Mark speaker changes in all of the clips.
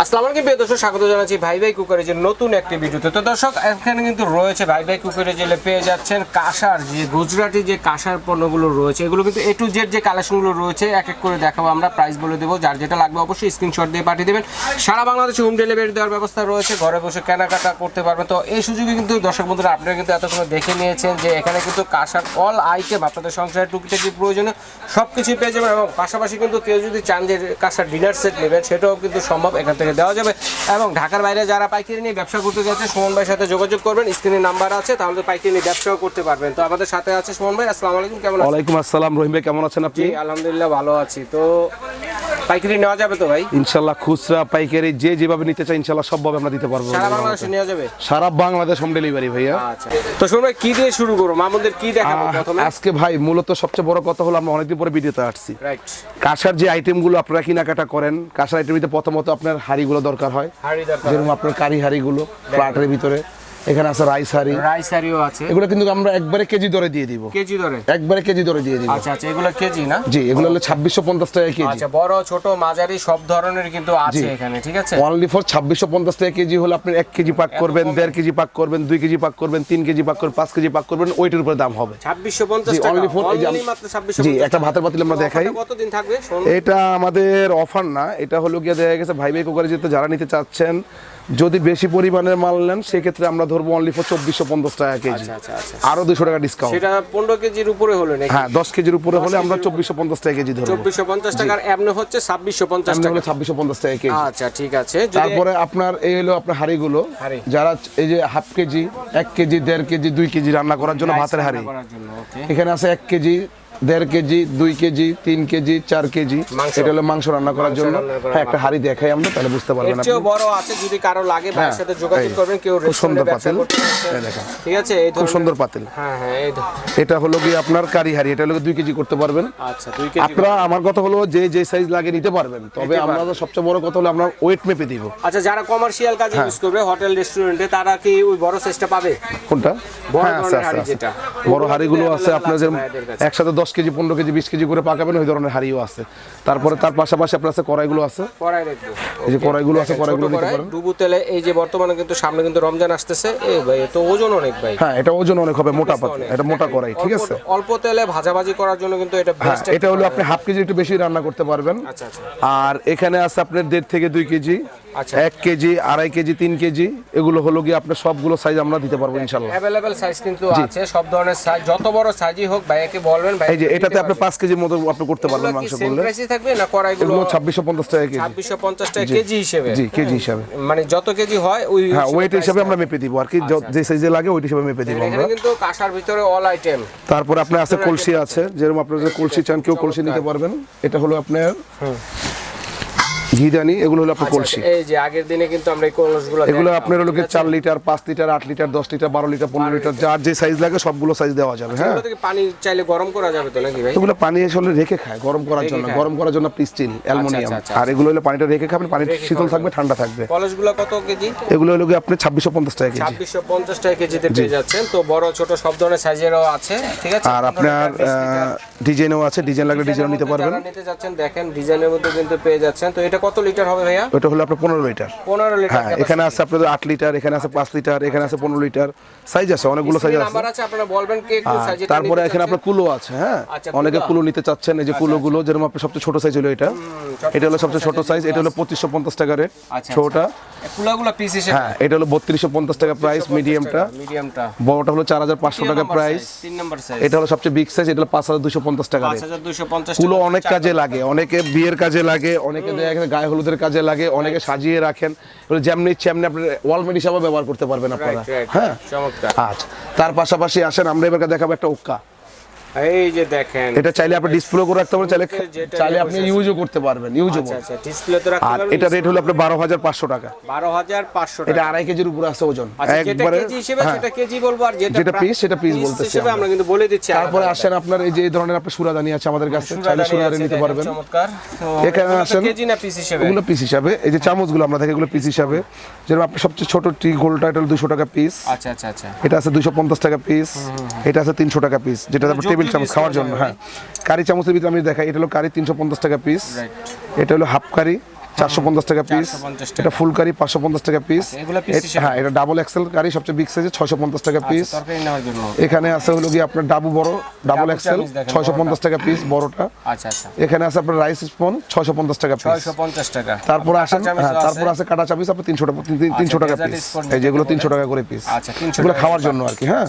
Speaker 1: আসসালামু আলাইকুম, প্রিয় দর্শক, স্বাগত জানাচ্ছি ভাই ভাই কুকারের যে নতুন একটি ভিডিওতে। তো দর্শক, এখানে কিন্তু রয়েছে ভাই ভাই কুকারে জেলে পেয়ে যাচ্ছেন কাঁসার, যে গুজরাটি যে কাঁসার পণ্যগুলো রয়েছে, এগুলো কিন্তু এ টু জেড যে কালেকশনগুলো রয়েছে, এক এক করে দেখাবো আমরা প্রাইস বলে দেবো, যার যেটা লাগবে অবশ্যই স্ক্রিনশট দিয়ে পাঠিয়ে দেবেন। সারা বাংলাদেশে হোম ডেলিভারি দেওয়ার ব্যবস্থা রয়েছে, ঘরে বসে কেনাকাটা করতে পারবেন। তো এই সুযোগে কিন্তু দর্শক বন্ধুরা, আপনারা কিন্তু এতক্ষণ দেখে নিয়েছেন যে এখানে কিন্তু কাঁসার অল আইটেম আপনাদের সংসারের টুকিটাকি প্রয়োজনে সব কিছুই পেয়ে যাবেন এবং পাশাপাশি কিন্তু কেউ যদি চান যে কাঁসার ডিনার সেট নেবেন, সেটাও কিন্তু সম্ভব এখান থেকে দেওয়া যাবে। এবং ঢাকার বাইরে যারা পাইকারি নিয়ে ব্যবসা করতে যাচ্ছে সুমন ভাইয়ের সাথে যোগাযোগ করবেন। স্ক্রিনে নাম্বার আছে তাহলে পাইকারি নিয়ে ব্যবসাও করতে পারবেন। তো আমাদের সাথে আছে সুমন ভাই। আসসালামু আলাইকুম কেমন
Speaker 2: আলাইকুম আসসালাম রহিম ভাই কেমন আছেন আপনি?
Speaker 1: আলহামদুলিল্লাহ ভালো আছি। তো পাইকারি নেওয়া যাবে তো ভাই?
Speaker 2: ইনশাল্লাহ খুচরা পাইকারি যে যেভাবে নিতে চাই ইনশাল্লাহ সবভাবে আমরা দিতে পারব।
Speaker 1: সারা বাংলাদেশে নেওয়া যাবে?
Speaker 2: সারা বাংলাদেশ হোম ডেলিভারি ভাইয়া।
Speaker 1: আচ্ছা। তো শুনুন ভাই কি দিয়ে শুরু করব? মামুনদের কি দেখাবো প্রথমে?
Speaker 2: আজকে ভাই মূলত সবচেয়ে বড় কথা হলো আমরা অনেকদিন পরে ভিডিওতে আসছি।
Speaker 1: রাইট
Speaker 2: কাঁসার যে আইটেমগুলো আপনারা কেনাকাটা করেন কাঁসার আইটেমে প্রথমত আপনার হাড়িগুলো দরকার হয়।
Speaker 1: হাড়ি দরকার
Speaker 2: যেরকম আপনার কারি হাড়িগুলো প্লাটের ভিতরে। এখানে আছে রাইস হাড়ি।
Speaker 1: রাইস হাড়িও আছে।
Speaker 2: এগুলো কিন্তু আমরা একবারে কেজি দরে দিয়ে দিব।
Speaker 1: কেজি ধরে
Speaker 2: একবারে কেজি দরে দিয়ে দিব।
Speaker 1: আচ্ছা আচ্ছা এগুলো কেজি না?
Speaker 2: জি এগুলো হলো ছাব্বিশশো পঞ্চাশ টাকা কেজি।
Speaker 1: আচ্ছা বড় ছোট মাঝারি সব ধরনের কিন্তু আছে এখানে ঠিক আছে?
Speaker 2: অনলি ফর ছাব্বিশশো পঞ্চাশ টাকা কেজি হলে আপনি এক কেজি পাক করবেন
Speaker 1: কমে?
Speaker 2: দেড় কেজি পাক করবেন দুই কেজি পাক করবেন তিন কেজি পাক করবেন পাঁচ কেজি পাক করবেন ওইটার উপরে দাম হবে।
Speaker 1: ছাব্বিশশো পঞ্চাশ
Speaker 2: জি,
Speaker 1: টাকা।
Speaker 2: যে আম-
Speaker 1: মাত্র 2650
Speaker 2: জি, একটা ভাতের পাতিল আমরা দেখাই।
Speaker 1: কতদিন থাকবে?
Speaker 2: এটা আমাদের অফার না এটা হলো গিয়ে দেখা গেছে ভাই ভাই কুকারে যেতে যারা নিতে চাচ্ছেন যদি বেশি পরিমাণের মাল নেন সেক্ষেত্রে আমরা ধরবো অনলি ফর চব্বিশশো পঞ্চাশ টাকা কেজি।
Speaker 1: আচ্ছা আচ্ছা আচ্ছা।
Speaker 2: আরও দুশো টাকা ডিসকাউন্ট
Speaker 1: সেটা পনেরো কেজির উপরে হলে
Speaker 2: হ্যাঁ দশ কেজির উপরে হলে আমরা চব্বিশশো পঞ্চাশ টাকা কেজি ধরবো।
Speaker 1: চব্বিশশো পঞ্চাশ টাকার এমনি হচ্ছে ছাব্বিশশো পঞ্চাশ টাকা
Speaker 2: হলে ছাব্বিশশো পঞ্চাশ টাকা কেজি।
Speaker 1: আচ্ছা ঠিক আছে।
Speaker 2: তারপরে আপনার এই হলো আপনার হাঁড়িগুলো। যারা এই যে হাফ কেজি এক কেজি দেড় কেজি দুই কেজি রান্না করার জন্য ভাতের হাঁড়ি। এখানে আছে এক কেজি দেড় কেজি দুই কেজি তিন কেজি চার কেজি। এটা হলো মাংস রান্না করার জন্য। হ্যাঁ একটা হাঁড়ি দেখাই আমরা তাহলে বুঝতে পারবেন আপনি।
Speaker 1: বড় আছে যদি কারও লাগে ভাইয়ের
Speaker 2: হ্যাঁ,
Speaker 1: সাথে যোগাযোগ করবেন কেউ
Speaker 2: খুব সুন্দর পাতিল। দেখেন।
Speaker 1: ঠিক আছে এই
Speaker 2: খুব সুন্দর পাতিল।
Speaker 1: হ্যাঁ হ্যাঁ
Speaker 2: এটা হলো গিয়ে আপনার কারি হাঁড়ি এটা হলো দুই কেজি করতে পারবেন।
Speaker 1: আচ্ছা দুই কেজি
Speaker 2: আপনারা আমার কথা হলো যে যে সাইজ লাগে নিতে পারবেন তবে আমরা তো সবচেয়ে বড় কথা হলো আমরা ওয়েট মেপে দিব।
Speaker 1: আচ্ছা যারা কমার্শিয়াল কাজে। ইউজ করবে হোটেল রেস্টুরেন্টে তারা কি ওই বড় সাইজটা পাবে?
Speaker 2: কোনটা?
Speaker 1: বড়
Speaker 2: হ্যাঁ
Speaker 1: হাঁড়ি যেটা।
Speaker 2: বড় হাঁড়িগুলো আছে আপনার। একসাথে দশ কেজি পনেরো কেজি বিশ কেজি করে পাকাবেন ওই ধরনের হাঁড়িও আছে। তারপরে তার পাশাপাশি আপনার আছে কড়াইগুলো আছে।
Speaker 1: কড়াই রাখব
Speaker 2: এই যে কড়াইগুলো আছে কড়াইগুলো নিতে পারেন।
Speaker 1: ডুবু তেলে এই যে বর্তমানে কিন্তু সামনে কিন্তু রমজান আসতেছে। এই ভাই তো ওজন অনেক ভাই।
Speaker 2: হ্যাঁ এটা ওজন অনেক হবে মোটা পাত
Speaker 1: অনেক।
Speaker 2: এটা মোটা কড়াই ঠিক আছে?
Speaker 1: অল্প তেলে ভাজাভাজি করার জন্য কিন্তু এটা
Speaker 2: হ্যাঁ
Speaker 1: বেস্ট
Speaker 2: এটা হলো আপনি হাফ কেজি একটু বেশি রান্না করতে পারবেন।
Speaker 1: আচ্ছা আচ্ছা।
Speaker 2: আর এখানে আছে আপনার দেড় থেকে দুই কেজি। এক কেজি আড়াই কেজি তিন কেজি এগুলো হলো গিয়ে আপনার সবগুলো সাইজ আমরা দিতে পারব ইনশাল্লাহ
Speaker 1: অ্যাভেলেবেল সাইজ কিন্তু আছে সব ধরনের সাইজ যত বড় সাইজই হোক ভাইয়াকে বলবেন ভাই
Speaker 2: এই যে এটাতে আপনি পাঁচ কেজির মতো আপনি করতে পারবেন মাংস করলে।
Speaker 1: প্রাইসই থাকবে না কড়াইগুলো?
Speaker 2: এগুলো ছাব্বিশশো পঞ্চাশ টাকা কেজি।
Speaker 1: ছাব্বিশশো পঞ্চাশ টাকা কেজি হিসেবে।
Speaker 2: জি কেজি হিসাবে।
Speaker 1: মানে যত কেজি হয় ওই
Speaker 2: হ্যাঁ ওয়েট হিসাবে আমরা মেপে দিব। আর কি যে সাইজে লাগে ওইট হিসাবে মেপে দিব আমরা।
Speaker 1: কিন্তু কাঁসার ভিতরে অল আইটেম
Speaker 2: তারপরে আপনার আছে কলসি আছে যেরকম আপনার যে কলসি চান কেউ কলসি নিতে পারবেন। এটা হলো আপনার ঘিদানি এগুলো হলো আপনার কলসি।
Speaker 1: এই যে আগের দিনে কিন্তু আমরা এই কলসগুলো
Speaker 2: এগুলো আপনার হলো
Speaker 1: আছে?
Speaker 2: চার লিটার পাঁচ লিটার আট লিটার দশ লিটার বারো লিটার পনেরো লিটার যার যে সাইজ লাগে সবগুলো সাইজ দেওয়া যাবে হ্যাঁ?
Speaker 1: এগুলো থেকে পানি চাইলে গরম করা যাবে তো নাকি ভাই?
Speaker 2: এগুলো পানি আসলে রেখে খায় গরম করার জন্য। গরম করার জন্য আপনি স্টিল অ্যালুমিনিয়াম
Speaker 1: আচ্ছা, আচ্ছা,
Speaker 2: আর এগুলো হলো পানিটা রেখে খাবেন পানি শীতল থাকবে ঠান্ডা থাকবে।
Speaker 1: কলসগুলো কত কেজি?
Speaker 2: এগুলো হলো কি আপনি ছাব্বিশশো পঞ্চাশ টাকা কেজি।
Speaker 1: ছাব্বিশশো পঞ্চাশ টাকা কেজিতে পেয়ে যাচ্ছেন। তো বড় ছোট সব ধরনের সাইজেরও আছে ঠিক আছে?
Speaker 2: আর আপনার ডিজাইনও আছে ডিজাইন লাগলে ডিজাইন নিতে পারবেন।
Speaker 1: নিতে যাচ্ছেন দেখেন ডিজাইনের মধ্যে কিন্তু পেয়ে যাচ্ছেন। তো এটা কত লিটার হবে ভাইয়া?
Speaker 2: ওটা হলো আপনার পনেরো লিটার।
Speaker 1: পনেরো লিটার
Speaker 2: হ্যাঁ এখানে আছে আপনাদের আট লিটার এখানে আছে পাঁচ লিটার এখানে আছে পনেরো লিটার। সাইজ আছে অনেকগুলো সাইজ আছে।
Speaker 1: আপনারা বলবেন কে কোন
Speaker 2: আর তারপরে এখানে আপনার কুলো আছে হ্যাঁ।
Speaker 1: আচ্ছা,
Speaker 2: অনেকে
Speaker 1: কুলো।
Speaker 2: নিতে চাচ্ছেন এই যে কুলোগুলো যেরকম আপনার সবচেয়ে ছোট সাইজ হলো এটা। এটা হলো সবচেয়ে ছোট সাইজ এটা হলো পঁচিশশো পঞ্চাশ টাকা রেট
Speaker 1: আচ্ছা,
Speaker 2: ছোটটা
Speaker 1: কুলাগুলো পিস হিসেবে
Speaker 2: হ্যাঁ এটা হলো বত্রিশশো পঞ্চাশ টাকা প্রাইস মিডিয়ামটা
Speaker 1: মিডিয়ামটা
Speaker 2: বড়টা হলো চার হাজার পাঁচশো টাকা প্রাইস
Speaker 1: তিন নাম্বার সাইজ
Speaker 2: এটা হলো সবচেয়ে বিগ সাইজ এটা হলো পাঁচ হাজার দুশো পঞ্চাশ টাকা রেট কুলো অনেক কাজে লাগে অনেকে বিয়ের কাজে লাগে অনেকে দেখা গায়ে হলুদের কাজে লাগে অনেকে সাজিয়ে রাখেন। যেমন যেমনি ইচ্ছে এমনি আপনি ওয়ালমেট হিসাবে ব্যবহার করতে পারবেন আপনারা। হ্যাঁ? আচ্ছা তার পাশাপাশি আসেন আমরা এবার দেখাবো একটা উক্কা।
Speaker 1: এই যে দেখেন
Speaker 2: এটা চাইলে আপনি ডিসপ্লে করে রাখতে পারেন চাইলে চাইলে আপনি ইউজও করতে পারবেন ইউজও
Speaker 1: আচ্ছা আচ্ছা ডিসপ্লে তো রাখতে পারবেন
Speaker 2: এটা রেট হলো আপনার বারো হাজার পাঁচশো টাকা।
Speaker 1: বারো হাজার পাঁচশো
Speaker 2: এটা আড়াই কেজির উপরে আছে ওজন।
Speaker 1: আচ্ছা
Speaker 2: একবারে
Speaker 1: কেজি হিসেবে
Speaker 2: হ্যাঁ।
Speaker 1: সেটা কেজি বলব আর যেটা
Speaker 2: যেটা piece, সেটা বলতেছি
Speaker 1: হিসেবে
Speaker 2: আমরা।
Speaker 1: কিন্তু বলে দিচ্ছি
Speaker 2: তারপরে আসেন আপনার এই যে এই ধরনের আপনার সুরাদানি আছে আমাদের কাছে চাইলে
Speaker 1: সুরাদানি
Speaker 2: নিতে পারবেন।
Speaker 1: চমৎকার।
Speaker 2: এখানে আসেন।
Speaker 1: কেজি না পিস হিসেবে?
Speaker 2: ওগুলো পিস হিসাবে। এই যে চামচগুলো আমরা এগুলো পিস হিসাবে। যেরকম আপনার সবচেয়ে ছোট টি গোলটা এটা দুশো টাকা পিস
Speaker 1: আচ্ছা আচ্ছা আচ্ছা।
Speaker 2: এটা আছে দুশো পঞ্চাশ টাকা পিস এটা আছে তিনশো টাকা পিস যেটা আপনার টেবিল চামচ খাওয়ার জন্য হ্যাঁ। কারি চামচের ভিতরে আমি দেখাই এটা হলো কারি তিনশো পঞ্চাশ টাকা পিস এটা হলো হাফ কারি চারশো পঞ্চাশ টাকা পিস এটা ফুল কারি পাঁচশো পঞ্চাশ টাকা পিস
Speaker 1: হিসেবে?
Speaker 2: হ্যাঁ এটা ডাবল এক্সেল কারি সবচেয়ে বিগ সাইজে ছয়শো পঞ্চাশ টাকা পিস
Speaker 1: আচ্ছা,
Speaker 2: এখানে আছে হলো কি আপনার ডাবু বড় ডাবল এক্সেল ছয়শো পঞ্চাশ টাকা পিস বড়টা।
Speaker 1: আচ্ছা আচ্ছা।
Speaker 2: এখানে আছে আপনার রাইস স্পুন ছয়শো পঞ্চাশ টাকা পিস
Speaker 1: টাকা।
Speaker 2: তারপরে আসেন হ্যাঁ। তারপরে আছে কাটা চাপিস আপনার তিনশো টাকা তিনশো টাকা পিস এই যেগুলো তিনশো টাকা করে পিস
Speaker 1: আচ্ছা, 300
Speaker 2: এগুলো খাওয়ার জন্য আর কি হ্যাঁ।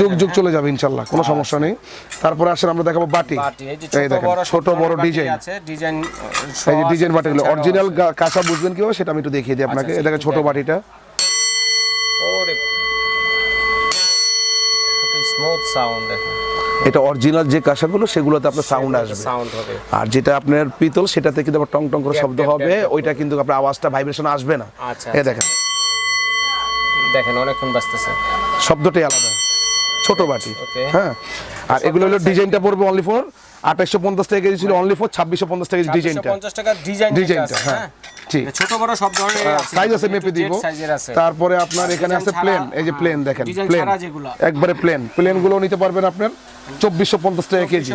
Speaker 1: যুগ যুগ হ্যাঁ?
Speaker 2: চলে যাবে ইনশাল্লাহ কোনো সমস্যা নেই। তারপরে আসেন আমরা দেখাবো বাটি।
Speaker 1: এই
Speaker 2: দেখেন ছোট বড় ডিজাইন।
Speaker 1: আছে, ডিজাইন
Speaker 2: এই যে ডিজাইন বাটিগুলো অরিজিনাল কাঁচা বুঝবেন কীভাবে? সেটা আমি একটু দেখিয়ে দিই আপনাকে।
Speaker 1: আচ্ছা,
Speaker 2: এই দেখেন ছোট বাটিটা।
Speaker 1: স্মুথ সাউন্ড দেখেন।
Speaker 2: এটা অরিজিনাল যে কাঁসাগুলো সেগুলোতে আপনার সাউন্ড আসবে।
Speaker 1: সাউন্ড হবে।
Speaker 2: আর যেটা আপনার পিতল সেটাতে কিন্তু আবার টং টং করে শব্দ হবে ওইটা কিন্তু আপনার আওয়াজটা ভাইব্রেশন আসবে না।
Speaker 1: আচ্ছা,
Speaker 2: এই
Speaker 1: আচ্ছা।
Speaker 2: দেখেন।
Speaker 1: দেখেন অনেকক্ষণ বাজতেছে।
Speaker 2: শব্দটাই আলাদা। ছোট বাটি। হ্যাঁ। আর এগুলো হলো ডিজাইনটা পড়বে অনলি ফর আঠাশশো পঞ্চাশ টাকা কেজি ছিল অনলি ফর ছাব্বিশশো পঞ্চাশ টাকা ডিজাইনটা।
Speaker 1: ডিজাইন
Speaker 2: ডিজাইনটা হ্যাঁ। ঠিক।
Speaker 1: ছোট বড় সব ধরনের
Speaker 2: সাইজ আছে মেপে দিব। তারপরে আপনার এখানে আছে প্লেন এই যে প্লেন দেখেন প্লেন একবারে প্লেন প্লেনগুলো নিতে পারবেন আপনার চব্বিশশো পঞ্চাশ টাকা কেজি।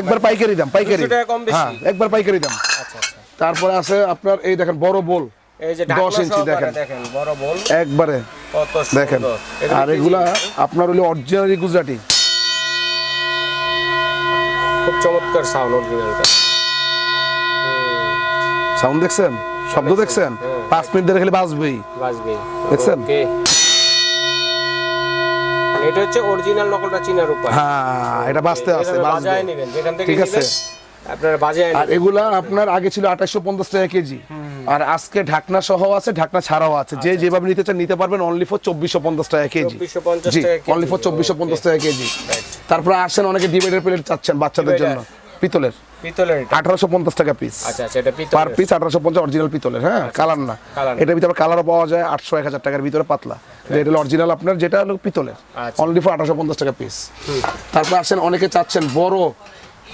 Speaker 2: একবার পাইকারি দাম পাইকারি।
Speaker 1: 200 টাকা কম বেশি।
Speaker 2: হ্যাঁ একবার পাইকারি দাম।
Speaker 1: আচ্ছা আচ্ছা।
Speaker 2: তারপরে আছে আপনার এই দেখেন বড় বোল।
Speaker 1: এই যে
Speaker 2: 10
Speaker 1: 10
Speaker 2: ইঞ্চি
Speaker 1: ইঞ্চি
Speaker 2: দেখেন।
Speaker 1: দেখেন দেখেন বড় বল।
Speaker 2: একবারে
Speaker 1: কত
Speaker 2: দেখেন। আর এগুলা আপনার হলো অরিজিনালি গুজরাটি।
Speaker 1: খুব চমৎকার সাউন্ড অরিজিনালটা
Speaker 2: সাউন্ড দেখছেন? শব্দ দেখছেন।
Speaker 1: হ্যাঁ।
Speaker 2: পাঁচ মিনিট ধরে খালি বাজবেই।
Speaker 1: বাজবে
Speaker 2: দেখছেন?
Speaker 1: এটা হচ্ছে অরিজিনাল নকলটা চিনার উপায়
Speaker 2: হ্যাঁ এটা বাজতে আছে
Speaker 1: বাজায় নেবেন। যেখান থেকে
Speaker 2: ঠিক আছে।
Speaker 1: বাজায়
Speaker 2: আর এগুলা আপনার আগে ছিল আঠাশশো পঞ্চাশ টাকা কেজি। আর আজকে ঢাকনা সহ আছে ঢাকনা ছাড়াও আছে।
Speaker 1: আচ্ছা,
Speaker 2: যে যেভাবে নিতে চান নিতে পারবেন অনলি ফর চব্বিশশো পঞ্চাশ টাকা কেজি। জি অনলি ফর চব্বিশশো পঞ্চাশ টাকা কেজি। তারপরে আসেন অনেকে ডিভাইডার প্লেট চাচ্ছেন বাচ্চাদের জন্য। পিতলের। টাকা পিস
Speaker 1: আচ্ছা আচ্ছা এটা
Speaker 2: পার পিস অরিজিনাল পিতলের হ্যাঁ? কালার না। এটার ভিতরে কালারও পাওয়া যায় আটশো এক হাজার টাকার ভিতরে পাতলা। এটা হলো অরিজিনাল আপনার যেটা হলো পিতলের।
Speaker 1: আচ্ছা।
Speaker 2: অনলি ফর আঠারোশো পঞ্চাশ টাকা পিস তারপর আসেন অনেকে চাচ্ছেন বড়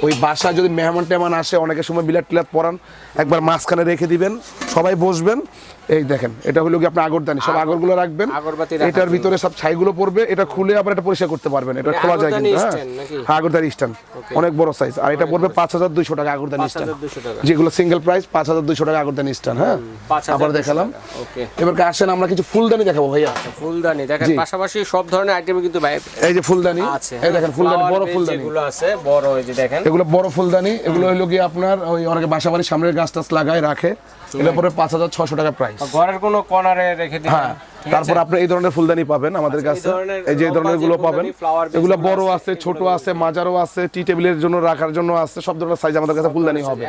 Speaker 2: ওই বাসায় যদি মেহমান টেহমান আসে অনেকের সময় বিলাট টিলাট পরান, একবার মাঝখানে রেখে দিবেন, সবাই বসবেন। এই দেখেন এটা হলো কি আপনার আগরদানি সব আগরগুলো রাখবেন। এটার ভিতরে সব ছাইগুলো পড়বে এটা খুলে আবার এটা পরিষ্কার করতে পারবেন এটা
Speaker 1: মানে
Speaker 2: খোলা যায় কিন্তু হ্যাঁ? হ্যাঁ আগরদানি স্ট্যান্ড অনেক বড় সাইজ আর এটা পড়বে পাঁচ হাজার দুইশো টাকা আগরদানি স্ট্যান্ড।
Speaker 1: 5200
Speaker 2: যেগুলো সিঙ্গেল প্রাইস পাঁচ হাজার দুইশো টাকা আগরদানি স্ট্যান্ড হ্যাঁ। আবার দেখালাম।
Speaker 1: ওকে
Speaker 2: এবার আসেন আমরা কিছু ফুলদানি দেখাবো ভাইয়া।
Speaker 1: ফুলদানি দেখেন পাশাপাশি সব ধরনের আইটেম কিন্তু ভাই
Speaker 2: এই যে ফুলদানি
Speaker 1: আছে
Speaker 2: এই দেখেন ফুলদানি
Speaker 1: Flower
Speaker 2: বড় ফুলদানি।
Speaker 1: যেগুলো আছে বড় এই যে দেখেন।
Speaker 2: এগুলো বড় ফুলদানি এগুলো হলো কি আপনার ওই অনেকে বাসা বাড়ির সামনের গাছ টাছ লাগায় রাখে। এগুলো পরে পাঁচ হাজার ছশো টাকা প্রাইস
Speaker 1: ঘরের কোনো কর্নারে রেখে দিই
Speaker 2: হ্যাঁ। তারপর আপনি এই ধরনের ফুলদানি পাবেন আমাদের
Speaker 1: আচ্ছা,
Speaker 2: কাছে। এই যে
Speaker 1: ধরনেরগুলো
Speaker 2: পাবেন। এগুলো বড়
Speaker 1: আছে,
Speaker 2: ছোট আছে মাঝারও আছে টি টেবিলের জন্য রাখার জন্য আছে সব ধরনের সাইজ আমাদের কাছে ফুলদানি হবে।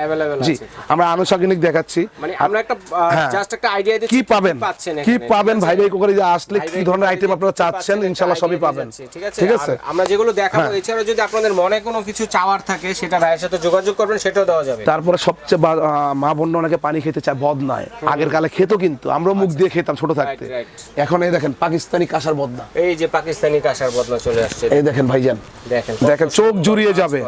Speaker 2: জি আমরা আনুষঙ্গিক দেখাচ্ছি।
Speaker 1: মানে আমরা একটা
Speaker 2: হ্যাঁ।
Speaker 1: জাস্ট একটা আইডিয়া দিচ্ছি
Speaker 2: কি পাবেন? কি পাবেন? ভাই ভাই করে যে আসলে কি ধরনের আইটেম আপনারা চাচ্ছেন
Speaker 1: পাচ্ছেন,
Speaker 2: ইনশাল্লাহ সবই পাবেন।
Speaker 1: ঠিক আছে?
Speaker 2: ঠিক আছে?
Speaker 1: আমরা যেগুলো দেখাবো
Speaker 2: হ্যাঁ।
Speaker 1: এছাড়াও যদি আপনাদের মনে কোনো কিছু চাওয়ার থাকে সেটা ভাইয়ের সাথে যোগাযোগ করবেন সেটাও দেওয়া যাবে।
Speaker 2: তারপরে সবচেয়ে মা বোন অনেকে পানি খেতে চায় বদ নয় আগের কালে খেতো কিন্তু আমরা মুখ দিয়ে খেতাম ছোট থাকতে।
Speaker 1: Right, right.
Speaker 2: এখন এই দেখেন পাকিস্তানি কাঁসার বদনা।
Speaker 1: এই যে পাকিস্তানি কাঁসার বদলা চলে আসছে।
Speaker 2: এই দেখেন ভাইজান।
Speaker 1: দেখেন
Speaker 2: দেখেন চোখ জুড়িয়ে যাবে।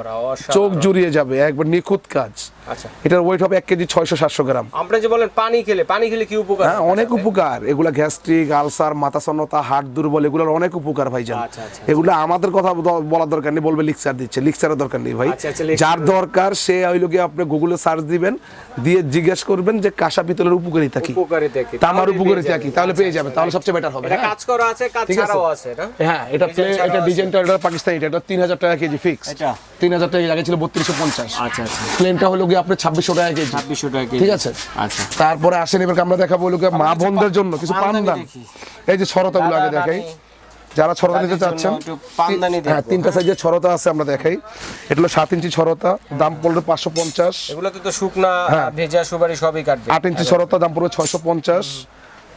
Speaker 2: চোখ জুড়িয়ে যাবে একবার নিখুঁত কাজ।
Speaker 1: আচ্ছা।
Speaker 2: এটার ওয়েট হবে এক কেজি ছয়শো সাতশো গ্রাম।
Speaker 1: আমরা যে বলেন পানি খেলে পানি খেলে কি উপকার
Speaker 2: হ্যাঁ অনেক উপকার। এগুলা গ্যাস্ট্রিক আলসার মাথা সন্নতা হার্ট দুর্বল এগুলোর অনেক উপকার ভাইজান।
Speaker 1: আচ্ছা, আচ্ছা,
Speaker 2: এগুলো আমাদের কথা বলার দরকার নেই বলবে লিকচার দিচ্ছে। লিকচারের দরকার নেই ভাই।
Speaker 1: আচ্ছা, আচ্ছা,
Speaker 2: যার দরকার সে হইল গিয়ে আপনি গুগলে সার্চ দিবেন দিয়ে জিজ্ঞেস করবেন যে কাঁসা পিতলের উপকারিতা কি?
Speaker 1: উপকারিতা কি?
Speaker 2: তামার
Speaker 1: তাহলে
Speaker 2: উপকারিতা কি। তাহলে পেয়ে
Speaker 1: আচ্ছা,
Speaker 2: যাবে
Speaker 1: আচ্ছা,
Speaker 2: তাহলে সবচেয়ে বেটার হবে
Speaker 1: এটা
Speaker 2: হ্যাঁ?
Speaker 1: কাজ করা আছে কাজ ছাড়াও আছে এটা।
Speaker 2: হ্যাঁ এটা এটা। ডিজাইনটা এটা পাকিস্তানি এটা তিন হাজার টাকা কেজি ফিক্স
Speaker 1: এটা?
Speaker 2: তিন হাজার টাকা আগে ছিল বত্রিশশো পঞ্চাশ।
Speaker 1: আচ্ছা আচ্ছা।
Speaker 2: প্লেনটা হলো গিয়ে আপনার ছাব্বিশশো টাকা কেজি।
Speaker 1: ছাব্বিশশো টাকা কেজি।
Speaker 2: ঠিক আছে?
Speaker 1: আচ্ছা।
Speaker 2: তারপরে আসেন এবার আমরা দেখাবো হলো মা
Speaker 1: কিছু
Speaker 2: বোনদের জন্য। কিছু
Speaker 1: পানদানি।
Speaker 2: পানদান এই যে ছড়তাগুলো আগে দেখাই। যারা ছড়তা নিতে চাচ্ছেন হ্যাঁ তিনটা সাইজের ছড়তা আছে আমরা দেখাই। এটা হলো সাত ইঞ্চি ছড়তা দাম পড়বে পাঁচশো পঞ্চাশ।
Speaker 1: এগুলোতে তো শুকনা
Speaker 2: হ্যাঁ।
Speaker 1: ভেজা সুপারি সবই কাটবে।
Speaker 2: আট ইঞ্চি ছড়তা দাম পড়বে ছয়শো পঞ্চাশ।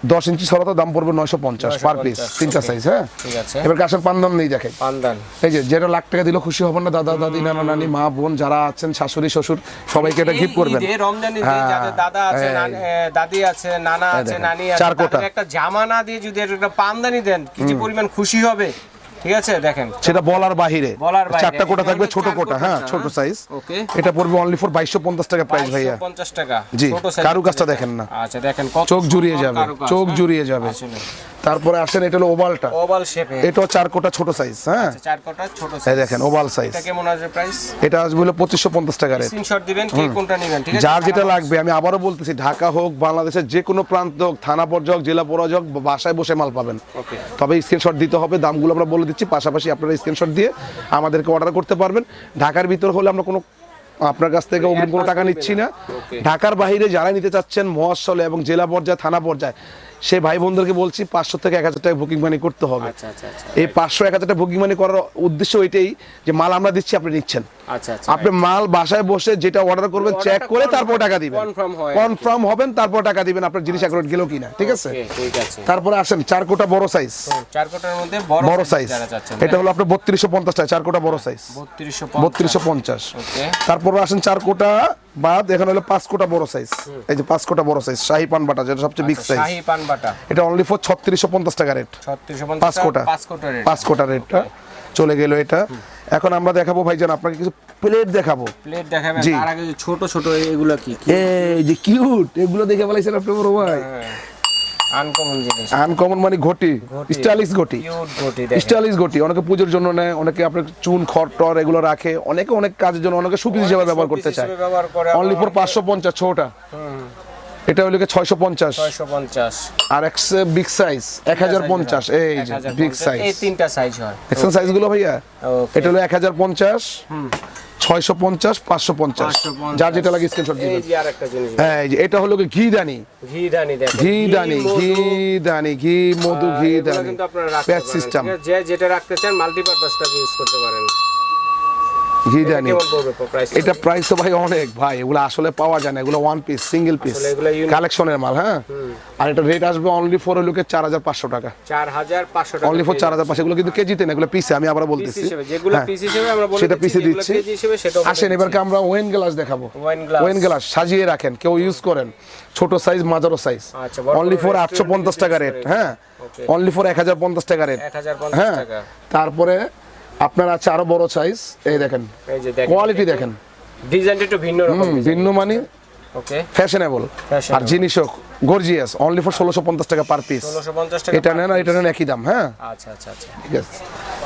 Speaker 2: দশ ইঞ্চি সরাতে দাম পড়বে নয়শো পঞ্চাশ পার পিস তিনটা সাইজ হ্যাঁ?
Speaker 1: ঠিক আছে।
Speaker 2: এবার কাশের পান্দান নেই দেখে
Speaker 1: পান্দান
Speaker 2: এই যে যেটা লাখ টাকা দিলে খুশি হবেন না দাদা দাদি নানা নানি মা বোন যারা আছেন শাশুড়ি শ্বশুর সবাইকে এটা গিফট করবেন। হ্যাঁ,
Speaker 1: দাদা আছে দাদি আছে নানা আছে নানি আছে একটা জামা না দিয়ে যদি একটা পান্দানি দেন কি পরিমাণ খুশি হবে ঠিক আছে? দেখেন।
Speaker 2: সেটা বলার বাহিরে।
Speaker 1: বলার
Speaker 2: চারটা কোটা থাকবে ছোট কোটা হ্যাঁ ছোট। সাইজ
Speaker 1: ওকে
Speaker 2: এটা পড়বে অনলি ফর বাইশশো পঞ্চাশ টাকা প্রাইস ভাইয়া।
Speaker 1: টাকা।
Speaker 2: জি,
Speaker 1: ছোট size
Speaker 2: দেখেন। না।
Speaker 1: আচ্ছা দেখেন
Speaker 2: চোখ জুড়িয়ে যাবে চোখ
Speaker 1: হ্যাঁ?
Speaker 2: জুড়িয়ে যাবে। তারপরে আসেন এটা হলো ওভালটা।
Speaker 1: ওভাল শেপে
Speaker 2: এটাও চার কোটা ছোট সাইজ হ্যাঁ?
Speaker 1: চার কোটা ছোট
Speaker 2: এই দেখেন ওভাল সাইজ
Speaker 1: এটা কেমন আসবে প্রাইস
Speaker 2: এটা আসবে হলো পঁচিশশো পঞ্চাশ টাকা রেট
Speaker 1: স্ক্রিনশট দিবেন কে কোনটা নেবেন ঠিক আছে?
Speaker 2: যার যেটা লাগবে আমি আবারও বলতেছি ঢাকা হোক বাংলাদেশের যে কোনো প্রান্ত হোক থানা পর্যায়ে হোক জেলা পর্যায়ে হোক বাসায় বসে মাল পাবেন।
Speaker 1: ওকে
Speaker 2: তবে স্ক্রিনশট দিতে হবে দামগুলো আমরা বলে দিচ্ছি পাশাপাশি আপনারা স্ক্রিনশট দিয়ে আমাদেরকে অর্ডার করতে পারবেন। ঢাকার ভিতর হলে আমরা কোনো আপনার কাছ থেকে অগ্রিম কোনো টাকা নিচ্ছি না। ঢাকার বাইরে যারা নিতে চাচ্ছেন মহাস্থলে এবং জেলা পর্যায়ে থানা পর্যায়ে সে ভাই বোনদেরকে বলছি পাঁচশো থেকে এক হাজার টাকা বুকিং মানি করতে হবে।
Speaker 1: আচ্ছা আচ্ছা আচ্ছা।
Speaker 2: এই পাঁচশো এক হাজার টাকা বুকিং মানি করার উদ্দেশ্য এটাই যে মাল আমরা দিচ্ছি আপনি নিচ্ছেন। আপনি মাল বাসায় বসে যেটা অর্ডার করবেন চেক করে তারপর টাকা দিবেন। কনফার্ম হবেন তারপর টাকা দিবেন আপনার জিনিস অ্যাকুরেট গেল কিনা ঠিক আছে? তারপরে আসেন চার কোটা বড় সাইজ
Speaker 1: চার কোটার মধ্যে বড়
Speaker 2: সাইজ এটা হলো আপনার বত্রিশশো পঞ্চাশ টাকা চার কোটা বড় সাইজ বত্রিশশো পঞ্চাশ। তারপরে আসেন চার কোটা বাদ এখানে হলো পাঁচ কোটা বড় সাইজ এই যে পাঁচ কোটা বড় সাইজ শাহি পান বাটা যেটা সবচেয়ে বিগ সাইজ
Speaker 1: শাহী পান বাটা।
Speaker 2: এটা অনলি ফর ছত্রিশশো পঞ্চাশ টাকা রেট
Speaker 1: 3650
Speaker 2: পাঁচ কোটা।
Speaker 1: পাঁচ কোটা
Speaker 2: রেটটা চলে গেল এটা। এখন আমরা দেখাবো ভাইজান আপনাকে কিছু প্লেট দেখাবো।
Speaker 1: প্লেট দেখাবেন। তার আগে ছোট ছোট এগুলো কি?
Speaker 2: এই যে কিউট এগুলো দেখে বলাইছেন আপনি বড় ভাই।
Speaker 1: আনকমন জিনিস।
Speaker 2: আনকমন মানে ঘটি। স্টাইলিশ ঘটি। স্টাইলিশ ঘটি অনেকে পুজোর জন্য নেয় অনেকে আপনার চুন খড় টর এগুলো রাখে অনেকে অনেক কাজের জন্য অনেকে সুপিস হিসেবে ব্যবহার করতে চায়। অনলি ফর পাঁচশো পঞ্চাশ ছোটা। এটা হলো ছয়শো পঞ্চাশ।
Speaker 1: 650
Speaker 2: আর একশো বিগ সাইজ এক হাজার পঞ্চাশ এই যে বিগ
Speaker 1: 1050
Speaker 2: সাইজ
Speaker 1: এই তিনটা সাইজ হয়।
Speaker 2: দেখছেন সাইজগুলো ভাইয়া? এটা হলো এক হাজার পঞ্চাশ। ছয়শো পঞ্চাশ পাঁচশো পঞ্চাশ।
Speaker 1: 550
Speaker 2: যার যেটা লাগে স্ক্রিনশট হ্যাঁ এটা হলো কি ঘি দানি?
Speaker 1: ঘি দানি
Speaker 2: ঘি দানি ঘি দানি ঘি মধু ঘি দানি। প্যাচ সিস্টেম
Speaker 1: যে যেটা রাখতে চান মাল্টিপারপাসটাকে ইউজ করতে পারেন।
Speaker 2: ঘি
Speaker 1: এটা প্রাইস
Speaker 2: এটা প্রাইস তো ভাই অনেক ভাই। এগুলো আসলে পাওয়া যায় না। এগুলো ওয়ান পিস সিঙ্গেল পিস। কালেকশনের মাল হ্যাঁ? আর এটা রেট আসবে অনলি ফর লোকে চার হাজার পাঁচশো টাকা।
Speaker 1: 4500 টাকা
Speaker 2: অনলি ফর চার হাজার পাঁচশো। এগুলো কিন্তু কেজিতে না এগুলো পিসে আমি আবার বলতেছি। হ্যাঁ। সেটা পিসে দিচ্ছি। আসেন এবারকে আমরা ওয়েন গ্লাস দেখাবো? ওয়েন গ্লাস সাজিয়ে রাখেন। কেউ ইউজ করেন। ছোট সাইজ মাঝারো সাইজ অনলি ফর আটশো পঞ্চাশ টাকা রেট হ্যাঁ? অনলি ফর এক হাজার পঞ্চাশ টাকা রেট হ্যাঁ? তারপরে আপনার আছে আরও বড় সাইজ এই দেখেন কোয়ালিটি দেখেন
Speaker 1: ডিজাইনটা একটু ভিন্ন রকম
Speaker 2: ভিন্ন মানে
Speaker 1: ওকে
Speaker 2: ফ্যাশনেবল আর জিনিস হোক গর্জিয়াস অনলি ফর ষোলোশো পঞ্চাশ টাকা পার পিস এটা নেন আর এটা নেন একই দাম হ্যাঁ?
Speaker 1: আচ্ছা আচ্ছা আচ্ছা।
Speaker 2: ঠিক আছে।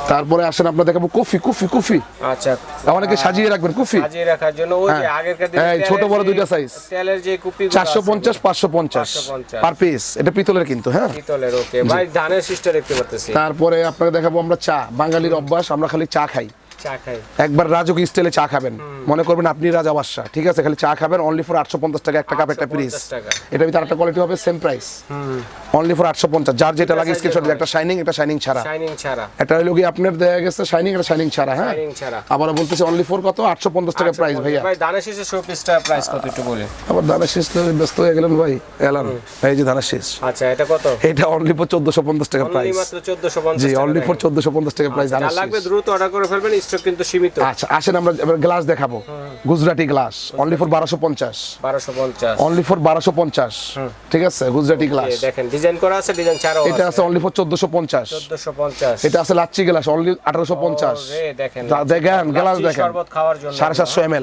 Speaker 2: তারপরে আসেন আপনার দেখাবো কুফি কফি কফি।
Speaker 1: আচ্ছা।
Speaker 2: অনেকে সাজিয়ে রাখবেন কুফি।
Speaker 1: সাজিয়ে রাখার জন্য ওই যে
Speaker 2: হ্যাঁ।
Speaker 1: আগেরকার
Speaker 2: হ্যাঁ, এই ছোট বড় দুইটা সাইজ
Speaker 1: তেলের যে কুপি
Speaker 2: চারশো পঞ্চাশ পাঁচশো পঞ্চাশ।
Speaker 1: 550
Speaker 2: পার পিস এটা পিতলের কিন্তু হ্যাঁ।
Speaker 1: পিতলের ওকে ভাই ধানের সিস্টার দেখতে পাচ্ছি
Speaker 2: তারপরে আপনাকে দেখাবো আমরা চা। বাঙালির অভ্যাস আমরা খালি চা খাই। একবার রাজক স্টাইলে চা খাবেন। মনে করবেন আপনি রাজা ঠিক আছে? খালি চা খাবেন অনলি ফর আটশো পঞ্চাশ টাকা একটা কাপ একটা পিস এটা ভিতরে একটা কোয়ালিটি হবে সেম প্রাইস অনলি ফর আটশো পঞ্চাশ। যার যেটা লাগে স্ক্রিনশট একটা শাইনিং একটা শাইনিং ছাড়া। এটা হলো কি আপনার দেখা গেছে শাইনিং একটা শাইনিং ছাড়া হ্যাঁ? আবার বলতেছে অনলি ফর কত? আটশো পঞ্চাশ টাকা প্রাইস ভাইয়া।
Speaker 1: ভাই ধানের শেষে শো পিসটা প্রাইস কত একটু বলে
Speaker 2: আবার ধানের শেষ তো ব্যস্ত হয়ে গেলেন ভাই এলান এই যে ধানের শেষ।
Speaker 1: আচ্ছা এটা কত?
Speaker 2: এটা অনলি ফর চোদ্দশো পঞ্চাশ টাকা প্রাইস জি অনলি ফর চোদ্দশো পঞ্চাশ টাকা প্রাইস
Speaker 1: যা
Speaker 2: ধানের
Speaker 1: লাগবে দ্রুত অর্ডার করে ফেলবেন স্টক কিন্তু সীমিত।
Speaker 2: আচ্ছা আসেন আমরা গ্লাস দেখাবো। গুজরাটি গ্লাস অনলি ফর বারোশো পঞ্চাশ।
Speaker 1: 1250
Speaker 2: অনলি ফর বারোশো পঞ্চাশ। ঠিক আছে গুজরাটি গ্লাস
Speaker 1: দেখেন ডিজাইন করা আছে ডিজাইন ছাড়াও
Speaker 2: এটা আছে। অনলি ফর চোদ্দশো পঞ্চাশ।
Speaker 1: 1450
Speaker 2: এটা আছে লাচ্ছি গ্লাস অনলি আঠারোশো পঞ্চাশ।
Speaker 1: রে দেখেন
Speaker 2: দেখেন গ্লাস দেখেন।
Speaker 1: শরবত খাওয়ার জন্য।
Speaker 2: সাড়ে সাতশো এম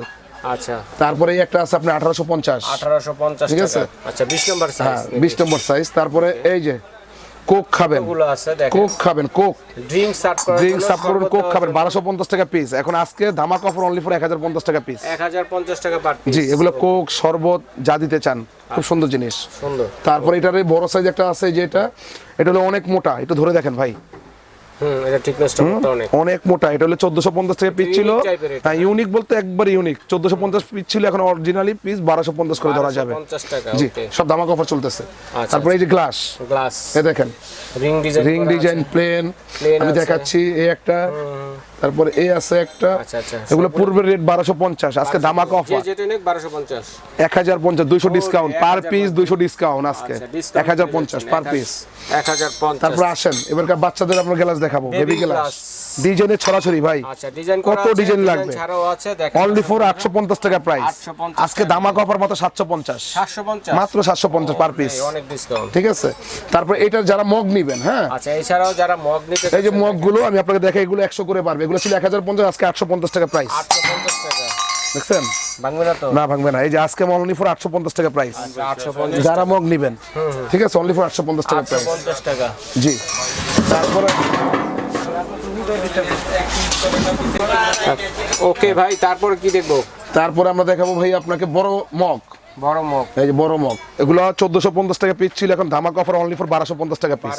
Speaker 1: আচ্ছা।
Speaker 2: তারপরে একটা আছে আপনার আঠারোশো পঞ্চাশ।
Speaker 1: 1850
Speaker 2: ঠিক আছে?
Speaker 1: আচ্ছা 20 নম্বর
Speaker 2: হ্যাঁ
Speaker 1: সাইজ
Speaker 2: বিশ নম্বর সাইজ তারপরে এই যে কোক খাবেন। কোক খাবেন কোক।
Speaker 1: ড্রিঙ্ক
Speaker 2: ড্রিঙ্ক সার্ভ করুন কোক খাবেন বারোশো পঞ্চাশ টাকা পিস এখন আজকে ধামাক অফার অনলি ফর এক হাজার পঞ্চাশ টাকা পিস
Speaker 1: 1050 টাকা পার পিস
Speaker 2: জি এগুলো কোক শরবত যা দিতে চান খুব সুন্দর জিনিস।
Speaker 1: সুন্দর।
Speaker 2: তারপরে এটার বড় সাইজ একটা আছে যেটা এটা হলো অনেক মোটা একটু ধরে দেখেন ভাই।
Speaker 1: অনেক।
Speaker 2: অনেক মোটা এটা হলো চোদ্দশো পঞ্চাশ টাকা পিস ছিল। হ্যাঁ ইউনিক বলতে একবার ইউনিক চোদ্দশো পঞ্চাশ পিস ছিল এখন অরিজিনালি পিস বারোশো পঞ্চাশ করে ধরা যাবে। জি সব ধামাক অফার চলতেছে।
Speaker 1: আচ্ছা,
Speaker 2: তারপরে এই যে গ্লাস
Speaker 1: গ্লাস
Speaker 2: এ দেখেন।
Speaker 1: রিং ডিজাইন
Speaker 2: প্লেন আমি
Speaker 1: আছে।
Speaker 2: দেখাচ্ছি এই একটা তারপরে এই আছে একটা।
Speaker 1: আচ্ছা আচ্ছা।
Speaker 2: এগুলো পূর্বের রেট বারোশো পঞ্চাশ আজকে ধামাক
Speaker 1: যে
Speaker 2: অফার
Speaker 1: যেটা নেক 1250
Speaker 2: এক হাজার পঞ্চাশ দুইশো ডিসকাউন্ট পার পিস দুইশো ডিসকাউন্ট আজকে।
Speaker 1: আচ্ছা
Speaker 2: এক হাজার পঞ্চাশ পার পিস
Speaker 1: 1050
Speaker 2: তারপর আসেন। এবারকার বাচ্চাদের আপনার গ্লাস দেখাবো বেবি গ্লাস। ডিজাইনের ছড়াছড়ি ভাই।
Speaker 1: আচ্ছা ডিজাইন
Speaker 2: কত ডিজাইন লাগবে? অনলি ফর আটশো পঞ্চাশ টাকা প্রাইস আজকে দামাক অফার মাত্র সাতশো পঞ্চাশ।
Speaker 1: 750
Speaker 2: মাত্র সাতশো পঞ্চাশ পার পিস
Speaker 1: অনেক ডিসকাউন্ট
Speaker 2: ঠিক আছে? তারপর এটার যারা মগ নিবেন হ্যাঁ?
Speaker 1: আচ্ছা এছাড়াও যারা মগ নিতে
Speaker 2: এই যে মগগুলো আমি আপনাকে দেখাই এগুলো একশো করে পারবে এগুলো ছিল এক হাজার পঞ্চাশ আজকে আটশো পঞ্চাশ টাকা প্রাইস
Speaker 1: 850 টাকা।
Speaker 2: দেখছেন?
Speaker 1: না
Speaker 2: ভাঙবে না। এই যে আজকে অনলি ফর আটশো পঞ্চাশ টাকা প্রাইস যারা মগ নিবেন। ঠিক আছে? অনলি ফর আটশো পঞ্চাশ টাকা প্রাইস
Speaker 1: পঞ্চাশ টাকা।
Speaker 2: জি। তারপরে
Speaker 1: ওকে ভাই তারপরে কি দেখব?
Speaker 2: তারপরে আমরা দেখাবো ভাই আপনাকে বড় মগ।
Speaker 1: বড় মগ।
Speaker 2: এই যে বড় মগ। এগুলো চোদ্দশো পঞ্চাশ টাকা পিস ছিল এখন ধামাকা অফার অনলি ফর বারোশো পঞ্চাশ টাকা পিস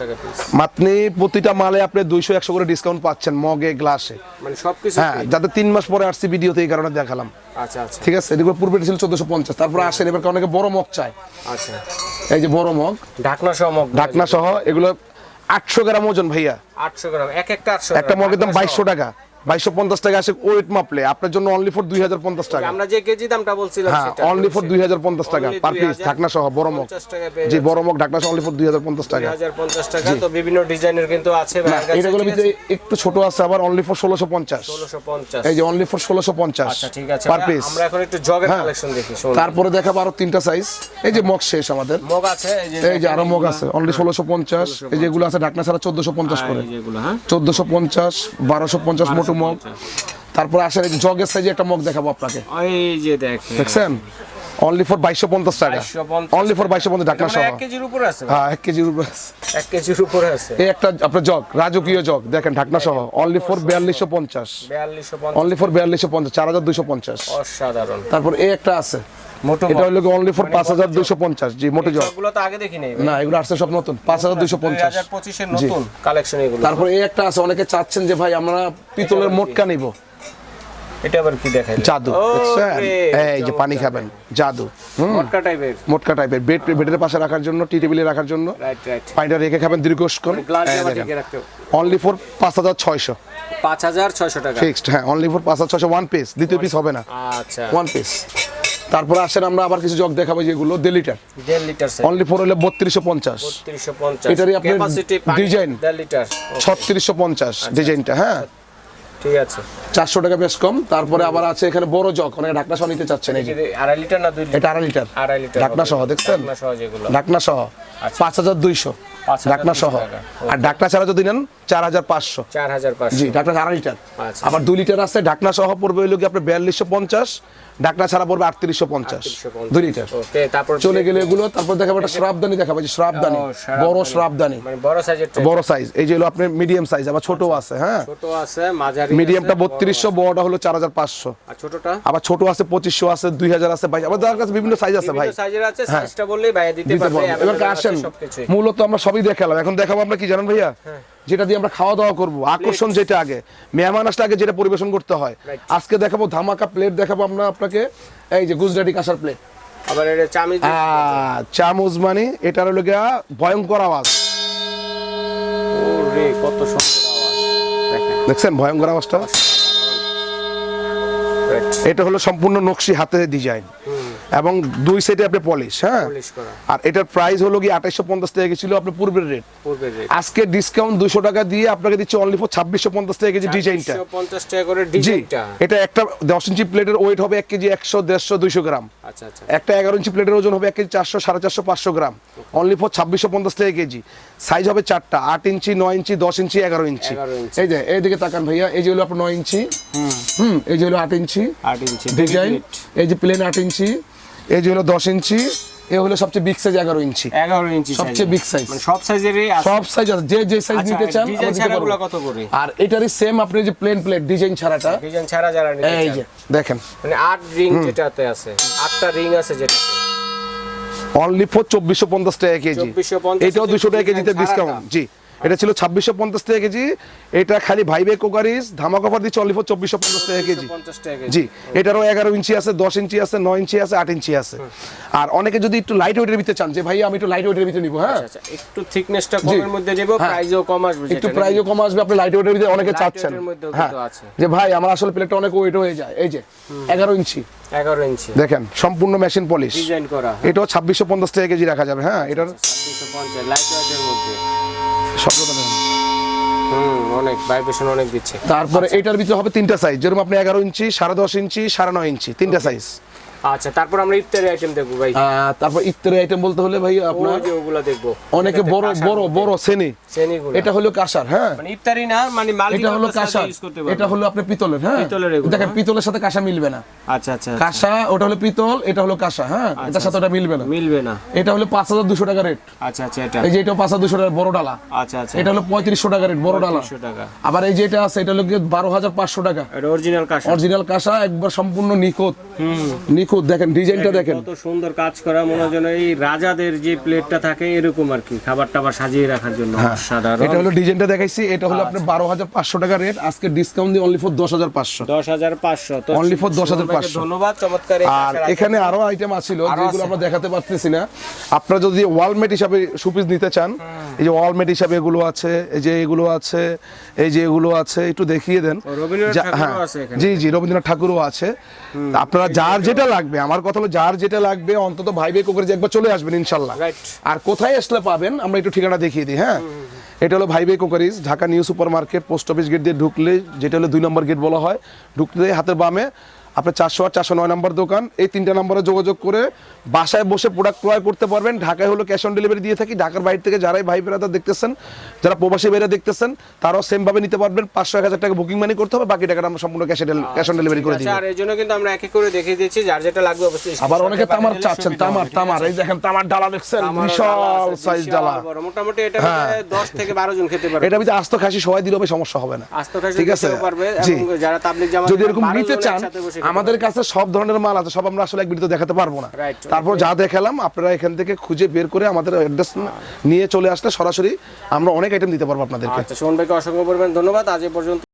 Speaker 1: টাকা পিস
Speaker 2: আপনি প্রতিটা মালে আপনি দুইশো একশো করে ডিসকাউন্ট পাচ্ছেন মগে গ্লাসে
Speaker 1: মানে সবকিছু
Speaker 2: হ্যাঁ যাতে তিন মাস পরে আসছি ভিডিওতে এই কারণে দেখালাম।
Speaker 1: আচ্ছা আচ্ছা।
Speaker 2: ঠিক আছে? এদিকে পূর্বে ছিল চোদ্দশো পঞ্চাশ তারপরে আসেন এবার অনেকে বড় মগ চায়।
Speaker 1: আচ্ছা।
Speaker 2: এই যে বড় মগ।
Speaker 1: ঢাকনা সহ মগ।
Speaker 2: ঢাকনা সহ এগুলো আটশো গ্রাম ওজন ভাইয়া।
Speaker 1: আটশো গ্রাম এক একটা আটশো
Speaker 2: একটা মগের দাম বাইশশো টাকা। বাইশশো পঞ্চাশ টাকা আসে ওয়েট মাপলে। আপনার জন্য অনলি ফর দুই হাজার পঞ্চাশ টাকা।
Speaker 1: আমরা যে কেজি দামটা বলছিলাম
Speaker 2: হ্যাঁ
Speaker 1: সেটা
Speaker 2: অনলি ফর দুই হাজার পঞ্চাশ টাকা পার পিস
Speaker 1: 2050
Speaker 2: ঢাকনা সহ বড় মগ।
Speaker 1: টাকা
Speaker 2: জি বড় মগ ঢাকনা সহ অনলি ফর দুই হাজার পঞ্চাশ টাকা।
Speaker 1: হাজার পঞ্চাশ টাকা তো বিভিন্ন ডিজাইনের কিন্তু আছে
Speaker 2: না এটাগুলো ভিতরে একটু ছোট আছে আবার অনলি ফর ষোলোশো পঞ্চাশ। এই যে অনলি ফর ষোলোশো পঞ্চাশ
Speaker 1: আচ্ছা ঠিক আছে।
Speaker 2: পার পিস
Speaker 1: আমরা এখন একটু জগের
Speaker 2: হ্যাঁ।
Speaker 1: কালেকশন দেখি
Speaker 2: তারপরে দেখাবো আরও তিনটা সাইজ এই যে মগ শেষ আমাদের।
Speaker 1: মগ আছে এই যে
Speaker 2: এই যে আরও মগ আছে অনলি ষোলোশো পঞ্চাশ। এই যেগুলো আছে ঢাকনা ছাড়া চোদ্দশো পঞ্চাশ করে।
Speaker 1: হ্যাঁ।
Speaker 2: চোদ্দশো পঞ্চাশ বারোশো পঞ্চাশ মোটো মগ। তারপরে আসলে জগের সাইজে একটা মগ দেখাবো আপনাকে।
Speaker 1: এই যে দেখেন।
Speaker 2: দেখছেন? অনলি ফর বাইশশো পঞ্চাশ টাকা।
Speaker 1: 2250
Speaker 2: অনলি ফর বাইশশো পঞ্চাশ ঢাকনা সহ।
Speaker 1: এক কেজির উপরে আছে
Speaker 2: হ্যাঁ এক কেজির উপরে
Speaker 1: এক কেজির উপরে আছে।
Speaker 2: এই একটা আপনার জগ রাজকীয় জগ দেখেন ঢাকনা সহ। অনলি ফর বিয়াল্লিশশো পঞ্চাশ।
Speaker 1: বিয়াল্লিশশো পঞ্চাশ।
Speaker 2: অনলি ফর বিয়াল্লিশশো পঞ্চাশ চার হাজার দুশো পঞ্চাশ।
Speaker 1: অসাধারণ।
Speaker 2: তারপর এই একটা আছে।
Speaker 1: মোটো
Speaker 2: এটা হলো অনলি ফর পাঁচ হাজার দুশো পঞ্চাশ। জি মোটো জগ।
Speaker 1: গুলো তো আগে দেখি নাই
Speaker 2: না এগুলো আসছে সব নতুন। পাঁচ হাজার দুশো পঞ্চাশ।
Speaker 1: নতুন কালেকশন এগুলো।
Speaker 2: তারপর এই একটা আছে অনেকে চাচ্ছেন যে ভাই আমরা পিতলের মোটকা নিব।
Speaker 1: এটা আবার কি দেখাই
Speaker 2: জাদু। এই যে পানি খাবেন জাদু।
Speaker 1: মটকা টাইপের
Speaker 2: মোটকা টাইপের বেড বেডের পাশে রাখার জন্য টি টেবিলে রাখার জন্য।
Speaker 1: রাইট রাইট
Speaker 2: পানিটা রেখে খাবেন দীর্ঘক্ষণ। অনলি ফর পাঁচ হাজার ছয়শো।
Speaker 1: পাঁচ হাজার ছয়শো টাকা।
Speaker 2: ফিক্সড হ্যাঁ অনলি ফর পাঁচ হাজার ছয়শো ওয়ান পিস দ্বিতীয় পিস হবে না।
Speaker 1: আচ্ছা।
Speaker 2: ওয়ান পিস তারপরে আসেন আমরা আবার কিছু জগ দেখাবো যেগুলো দেড় লিটার
Speaker 1: দেড় লিটার
Speaker 2: অনলি ফর হলে বত্রিশশো পঞ্চাশ। এটারই আপনার
Speaker 1: ক্যাপাসিটি
Speaker 2: ডিজাইন।
Speaker 1: দেড় লিটার
Speaker 2: ছত্রিশশো পঞ্চাশ ডিজাইনটা হ্যাঁ।
Speaker 1: ঠিক আছে।
Speaker 2: চারশো টাকা বেশ কম। তারপরে আবার আছে এখানে বড় জগ অনেকে ঢাকনা সহ নিতে চাচ্ছেন
Speaker 1: আড়াই লিটার না দুই লিটার?
Speaker 2: এটা আড়াই লিটার।
Speaker 1: আড়াই লিটার
Speaker 2: ঢাকনা। সহ দেখছেন?
Speaker 1: ঢাকনা সহ আচ্ছা।
Speaker 2: পাঁচ হাজার দুইশো।
Speaker 1: 5,200
Speaker 2: ঢাকনা সহ। আর ঢাকনা ছাড়া যদি নেন চার হাজার পাঁচশো।
Speaker 1: চার হাজার
Speaker 2: জি ঢাকনা আড়াই লিটার।
Speaker 1: আচ্ছা।
Speaker 2: আবার দুই লিটার আছে ঢাকনা সহ পড়বে হইল কি আপনার বিয়াল্লিশশো পঞ্চাশ ঢাকনা ছাড়া পড়বে আটত্রিশশো পঞ্চাশ।
Speaker 1: 3850
Speaker 2: দুই লিটার।
Speaker 1: তারপর
Speaker 2: চলে গেলে এগুলো তারপর দেখাবো একটা শ্রাবদানি দেখাবো যে শ্রাবদানি বড় শ্রাবদানি
Speaker 1: মানে বড়
Speaker 2: সাইজ এই যে হলো আপনার মিডিয়াম সাইজ আবার ছোট আছে হ্যাঁ?
Speaker 1: ছোট আছে মাঝারি
Speaker 2: মিডিয়ামটা বত্রিশশো বড়টা হলো চার হাজার পাঁচশো।
Speaker 1: ছোটটা?
Speaker 2: আবার ছোট আছে পঁচিশশো আছে দুই হাজার আছে বাইশ আবার তার কাছে বিভিন্ন সাইজ আছে ভাই।
Speaker 1: পারব
Speaker 2: এবার আসেন মূলত আমরা সবই দেখালাম এখন দেখাবো আমরা কি জানেন ভাইয়া? যেটা দিয়ে আমরা খাওয়া দাওয়া করব আকর্ষণ যেটা আগে মেহমান আসলে আগে যেটা পরিবেশন করতে হয়। আজকে দেখাবো ধামাকা প্লেট দেখাবো আমরা আপনাকে এই যে গুজরাটি কাঁসার প্লেট
Speaker 1: আবার এটা চামিজ
Speaker 2: চামচ মানে এটার হলো গিয়া ভয়ঙ্কর আওয়াজ।
Speaker 1: ওরে কত সুন্দর আওয়াজ।
Speaker 2: দেখছেন ভয়ঙ্কর আওয়াজটা? এটা হলো সম্পূর্ণ নকশি হাতে ডিজাইন এবং দুই সেটে আপনি পলিশ হ্যাঁ? আর এটার প্রাইস হলো কি আঠাইশো পঞ্চাশ টাকা ছিল আপনার পূর্বের রেট
Speaker 1: পূর্বের রেট
Speaker 2: আজকে ডিসকাউন্ট দুশো টাকা দিয়ে আপনাকে দিচ্ছে অনলি ফর ছাব্বিশশো পঞ্চাশ টাকা কেজি ডিজাইনটা
Speaker 1: পঞ্চাশ টাকা করে
Speaker 2: জি।
Speaker 1: ডিজাইনটা
Speaker 2: এটা একটা দশ ইঞ্চি প্লেটের ওয়েট হবে এক কেজি একশো দেড়শো দুইশো গ্রাম।
Speaker 1: আচ্ছা আচ্ছা।
Speaker 2: একটা এগারো ইঞ্চি প্লেটের ওজন হবে এক কেজি চারশো সাড়ে চারশো পাঁচশো গ্রাম। অনলি ফর ছাব্বিশশো পঞ্চাশ টাকা কেজি। সাইজ হবে চারটা আট ইঞ্চি নয় ইঞ্চি দশ ইঞ্চি এগারো ইঞ্চি
Speaker 1: 11 ইঞ্চি।
Speaker 2: এই যে এইদিকে তাকান ভাইয়া এই যে হলো আপনার নয় ইঞ্চি হুম। এই যে হলো আট ইঞ্চি
Speaker 1: আট ইঞ্চি
Speaker 2: ডিজাইন এই যে প্লেন আট ইঞ্চি এই যে হলো দশ ইঞ্চি এ হলো সবচেয়ে বিগ সাইজ এগারো ইঞ্চি।
Speaker 1: এগারো ইঞ্চি
Speaker 2: সবচেয়ে big size।
Speaker 1: মানে সব সাইজেরই আছে।
Speaker 2: সব সাইজ আছে। যে যে সাইজ
Speaker 1: আচ্ছা,
Speaker 2: নিতে চান
Speaker 1: ডিজাইন ছাড়াগুলো কত করে?
Speaker 2: আর এটারই সেম আপনি যে প্লেন প্লেট ডিজাইন ছাড়াটা।
Speaker 1: ডিজাইন ছাড়া যারা নিতে চান।
Speaker 2: এই যে দেখেন।
Speaker 1: মানে আট রিং যেটাতে আছে আটটা রিং আছে যেটাতে।
Speaker 2: অনলি ফর চব্বিশশো পঞ্চাশ টাকা কেজি।
Speaker 1: 2450
Speaker 2: এটাও দুশো টাকা কেজিতে। ডিসকাউন্ট জি। এটা ছিল ছাব্বিশশো পঞ্চাশ টাকা কেজি। এটা খালি ভাইবে কোকারিস ধামাক অফার দিচ্ছে অনলি চব্বিশশো পঞ্চাশ টাকা কেজি। জি এটারও এগারো ইঞ্চি আছে দশ ইঞ্চি আছে নয় ইঞ্চি আছে আট ইঞ্চি আছে। আর অনেকে যদি একটু লাইট ওয়েটের ভিতরে চান যে ভাই আমি একটু লাইট ওয়েটের ভিতরে নিবো হ্যাঁ?
Speaker 1: আচ্ছা একটু থিকনেসটা কমের মধ্যে দেবো
Speaker 2: হ্যাঁ।
Speaker 1: প্রাইসও কম আসবে
Speaker 2: একটু প্রাইসও কম আসবে আপনি লাইট ওয়েটের ভিতরে অনেকে চাচ্ছেন। হ্যাঁ যে ভাই আমার আসলে প্লেটটা অনেক ওয়েট হয়ে যায় এই যে এগারো ইঞ্চি।
Speaker 1: এগারো ইঞ্চি।
Speaker 2: দেখেন সম্পূর্ণ মেশিন পলিশ
Speaker 1: ডিজাইন করা
Speaker 2: এটাও ছাব্বিশশো পঞ্চাশ টাকা কেজি রাখা যাবে হ্যাঁ এটার
Speaker 1: ছাব্বিশশো পঞ্চাশ লাইট ওয়েটের মধ্যে। অনেক ভাইব্রেশন অনেক দিচ্ছে।
Speaker 2: তারপরে এটার ভিতরে হবে তিনটা সাইজ যেরকম আপনি এগারো ইঞ্চি সাড়ে দশ ইঞ্চি সাড়ে নয় ইঞ্চি তিনটা সাইজ
Speaker 1: আচ্ছা তারপর আমরা ইফতারি আইটেম দেখব ভাই।
Speaker 2: তারপর আইটেম বলতে হলে ভাই আপনার
Speaker 1: ওগুলা দেখব।
Speaker 2: অনেকে বড় বড় বড় এটা হলো কাঁসার হ্যাঁ।
Speaker 1: মানে ইফতারি না মানে
Speaker 2: এটা হলো কাঁসার। এটা হলো আপনার পিতলের হ্যাঁ।
Speaker 1: পিতলের
Speaker 2: দেখেন পিতলের সাথে কাঁসা মিলবে না।
Speaker 1: আচ্ছা আচ্ছা
Speaker 2: কাঁসা ওটা হলো পিতল এটা হলো কাঁসা হ্যাঁ। এটার সাথে ওটা মিলবে না।
Speaker 1: মিলবে না।
Speaker 2: এটা হলো পাঁচ হাজার দুশো টাকা রেট
Speaker 1: আচ্ছা আচ্ছা এটা।
Speaker 2: এই যে এটা পাঁচ হাজার দুশো টাকা বড় ডালা।
Speaker 1: আচ্ছা আচ্ছা।
Speaker 2: এটা হলো পঁয়ত্রিশশো টাকা রেট বড় ডালা।
Speaker 1: 300 টাকা।
Speaker 2: আবার এই যেটা আছে এটা হলো গিয়ে বারো হাজার পাঁচশো টাকা।
Speaker 1: এটা অরিজিনাল কাঁসা।
Speaker 2: অরিজিনাল কাঁসা একবার সম্পূর্ণ নিখুঁত।
Speaker 1: হুম।
Speaker 2: নিখুঁত দেখেন ডিজাইনটা দেখেন
Speaker 1: কত সুন্দর কাজ করা মনে হয় এই রাজাদের যে প্লেটটা থাকে এরকম আর কি খাবার টাবার সাজিয়ে রাখার জন্য সাধারণ
Speaker 2: এটা হলো ডিজাইনটা দেখাইছি এটা হলো আপনার বারো হাজার পাঁচশো টাকা রেট আজকে ডিসকাউন্ট দিয়ে অনলি ফর দশ হাজার পাঁচশো।
Speaker 1: দশ হাজার পাঁচশো
Speaker 2: Only for 10,500
Speaker 1: সুমন ভাইকে ধন্যবাদ চমৎকার
Speaker 2: আর এখানে আরও আইটেম আছিল যেগুলো আমরা দেখাতে পারতেছি না। আপনারা যদি ওয়ালমেট হিসাবে সুপিস নিতে চান এই যে ওয়ালমেট হিসাবে এগুলো আছে এই যে এগুলো আছে এই যে এগুলো আছে একটু দেখিয়ে দেন। হ্যাঁ। জি জি রবীন্দ্রনাথ ঠাকুরও আছে। আপনারা যার যেটা লাগবে? আমার কথা হলো যার যেটা লাগবে অন্তত ভাই ভাই করে একবার চলে আসবেন ইনশাল্লাহ। আর কোথায় আসলে পাবেন আমরা একটু ঠিকানা দেখিয়ে দিই হ্যাঁ? এটা হলো ভাই ভাই crockery Dhaka new super market post office gate দিয়ে ঢুকলে যেটা হলো দুই নম্বর গেট বলা হয় ঢুকলে হাতের বামে আপনার চারশো আর চারশো নয় নম্বর দোকান। এই তিনটা নম্বরে যোগাযোগ করে বাসায় বসে প্রোডাক্ট ক্রয় করতে পারবেন। ঢাকায় হলো ক্যাশ অন ডেলিভারি দিয়ে থাকি। ঢাকার বাইরে থেকে যারাই ভাই বেড়াতে দেখতেছেন যারা প্রবাসী বেড়ে দেখতেছেন তারাও সেম ভাবে নিতে পারবেন। পাঁচশো এক হাজার টাকা বুকিং মানি করতে হবে। বাকি টাকাটা আমরা সম্পূর্ণ ক্যাশ ক্যাশ অন ডেলিভারি করে দিই
Speaker 1: আচ্ছা আর এই জন্য কিন্তু আমরা এক এক করে দেখিয়ে দিচ্ছি। যার যেটা লাগবে অবশ্যই
Speaker 2: আবার অনেকে তামার চাচ্ছেন তামার তামার। এই দেখেন তামার ডালা দেখছেন বিশাল সাইজ ডালা।
Speaker 1: বড়। মোটামুটি এটা
Speaker 2: হ্যাঁ।
Speaker 1: দশ থেকে বারো জন খেতে পারবে।
Speaker 2: এটা ভিতরে আস্ত খাসি সবাই দিলে সমস্যা হবে না।
Speaker 1: আস্ত খাসি
Speaker 2: ঠিক আছে?
Speaker 1: পারবে। এবং যারা তাবলিগ জামাত
Speaker 2: যদি এরকম নিতে চান আমাদের কাছে সব ধরনের মাল আছে সব আমরা আসলে এক ভিডিওতে দেখাতে পারব না। তারপর যা দেখালাম আপনারা এখান থেকে খুঁজে বের করে আমাদের অ্যাড্রেস নিয়ে চলে আসলে সরাসরি আমরা অনেক আইটেম দিতে পারব আপনাদেরকে।
Speaker 1: আচ্ছা সোহন ভাইকে অসংখ্য পরিমাণ ধন্যবাদ। আজ পর্যন্ত